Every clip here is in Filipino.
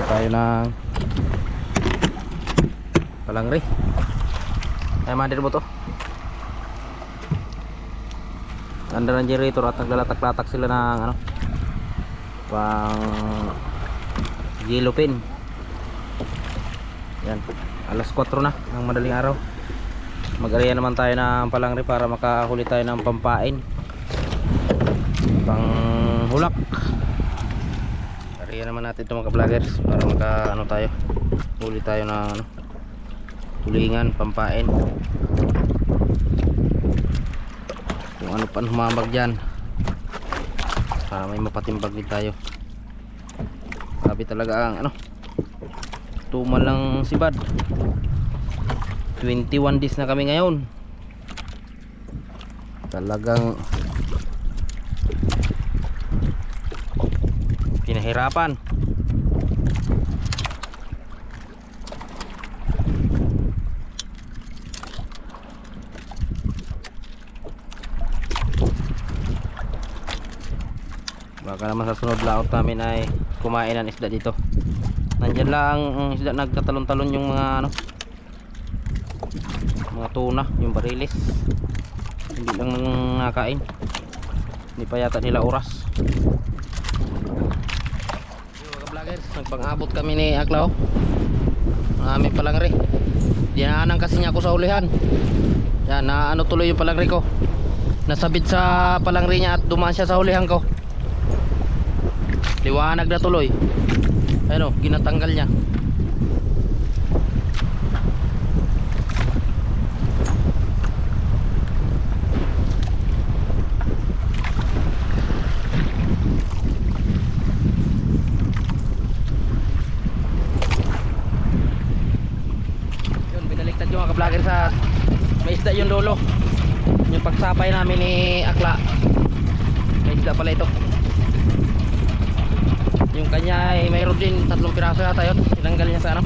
Ano tayo ng palangri. Ay, mandir mo to. Under ng generator at naglalatak-latak sila ng ano pang yellow pin. Yan. Alas 4 na ng madaling araw. Mag-area naman tayo ng palangri para makahuli tayo ng pampain. Pang hulak. Area naman natin ito mga vloggers para maka ano tayo. Huli tayo ng ano tulingan, pampain. Kung ano pa humambag dyan. Para may mapatimbag din tayo. Sabi talaga ang ano tumal lang sibad 21 days na kami ngayon talagang pinahirapan. Baka naman sa sunod laot namin ay kumain ng isda dito. Nandyan lang ang isda nagtatalon-talon yung mga ano mga tuna yung barilis. Hindi lang nakain. Hindi pa yata nila oras vloggers nagpang-abot kami ni Aklaw. Ang aming palangri dinaanan kasi niya ako sa ulihan. Yan na ano tuloy yung palangri ko. Nasabit sa palangri niya at dumaan siya sa ulihan ko. Liwanag na tuloy. Ayun o ginatanggal niya yun binaliktad yung mga vlogger sa may isda yung lolo. Yung pagsapay namin ni Akla. May isda pala ito. Yung kanya ay mayroon din tatlong piraso yata yun. Tinanggal niya sa ano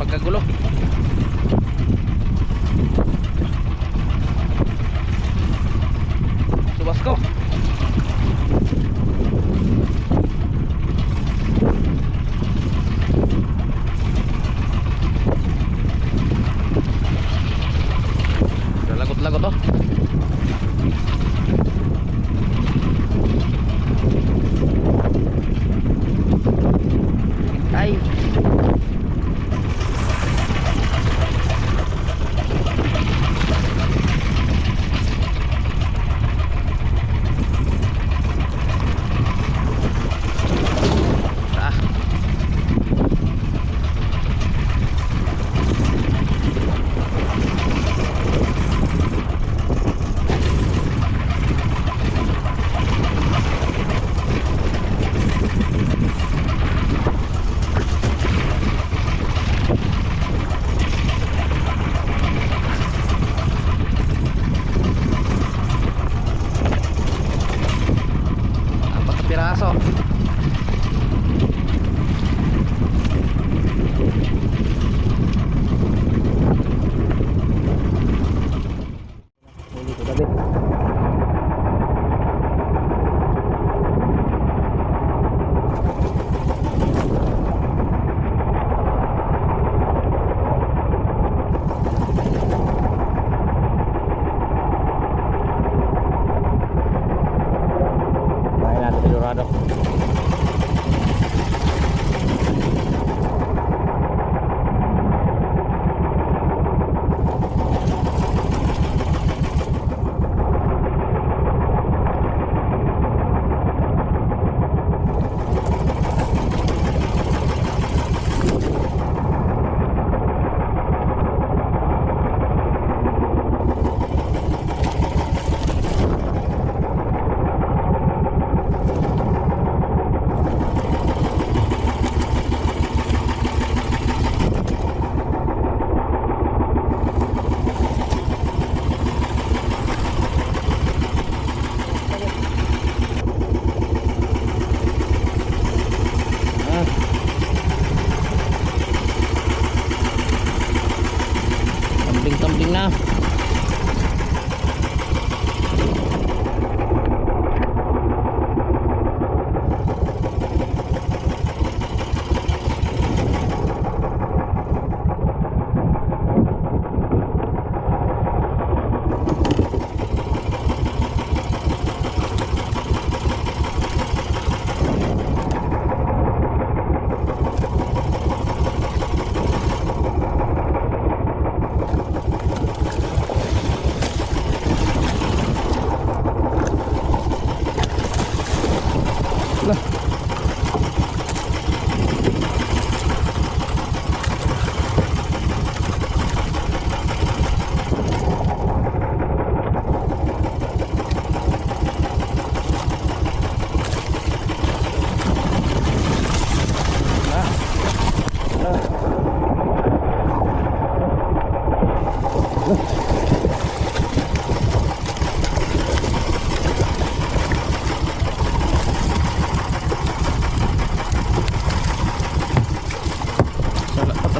pagkagulo. Subas ko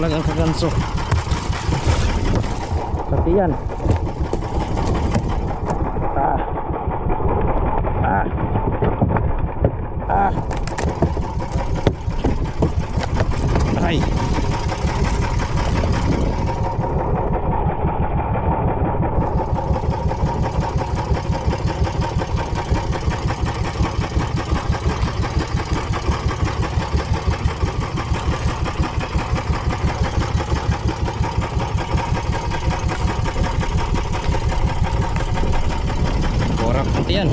talagang kaganso. Pati yan. yan.